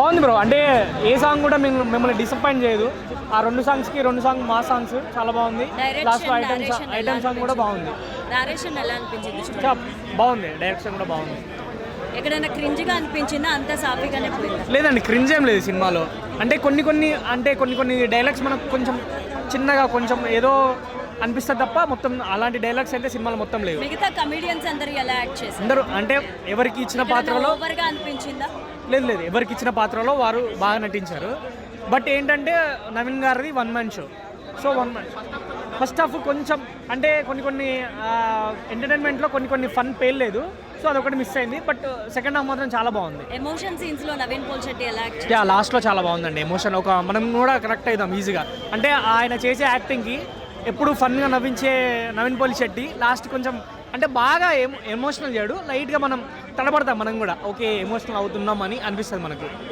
బాగుంది బ్రో. అంటే ఏ సాంగ్ కూడా మేము మిమ్మల్ని డిసప్పాయింట్ చేయదు. ఆ రెండు సాంగ్స్కి రెండు సాంగ్ మా సాంగ్స్ చాలా బాగుంది. Last direction item item song కూడా బాగుంది. నారేషన్ ఎలా అనిపించింది బాగుంది. డైరెక్షన్ కూడా బాగుంది. ఎక్కడైనా క్రింజ్గా అనిపించిందా? అంత సాఫీగానే పోయిందా? లేదండి క్రింజ్ ఏం లేదు సినిమాలో. అంటే కొన్ని కొన్ని అంటే కొన్ని కొన్ని డైలాగ్స్ మనకు కొంచెం చిన్నగా కొంచెం ఏదో అనిపిస్తుంది తప్ప మొత్తం అలాంటి డైలాగ్స్ అయితే సినిమాలో మొత్తం లేవు. మిగతా కమిడియన్స్ అందరు ఎలా యాక్ట్ చేశారు? అందరూ అంటే ఎవరికి ఇచ్చిన పాత్రలో అనిపించిందా? లేదు లేదు. ఎవరికి ఇచ్చిన పాత్రలో వారు బాగా నటించారు. బట్ ఏంటంటే నవీన్ గారిది one man show so one man first half కొంచెం అంటే కొన్ని కొన్ని ఎంటర్టైన్మెంట్లో కొన్ని కొన్ని ఫన్ పేర్లేదు సో అదొకటి మిస్ అయింది. బట్ సెకండ్ హాఫ్ మాత్రం చాలా బాగుంది. ఎమోషన్ సీన్స్లో నవీన్ పోల్ శెట్టి ఎలా యా లాస్ట్లో చాలా బాగుందండి. ఎమోషన్ ఒక మనం కూడా కరెక్ట్ అవుతాం ఈజీగా అంటే ఆయన చేసే యాక్టింగ్కి ఎప్పుడు ఫన్గా నవ్వించే నవీన్ పోలి శెట్టి. లాస్ట్ కొంచెం అంటే బాగా ఎమోషనల్ చేయడు లైట్గా మనం తడబడతాం మనం కూడా. ఓకే ఎమోషనల్ అవుతున్నాం అని అనిపిస్తుంది మనకు.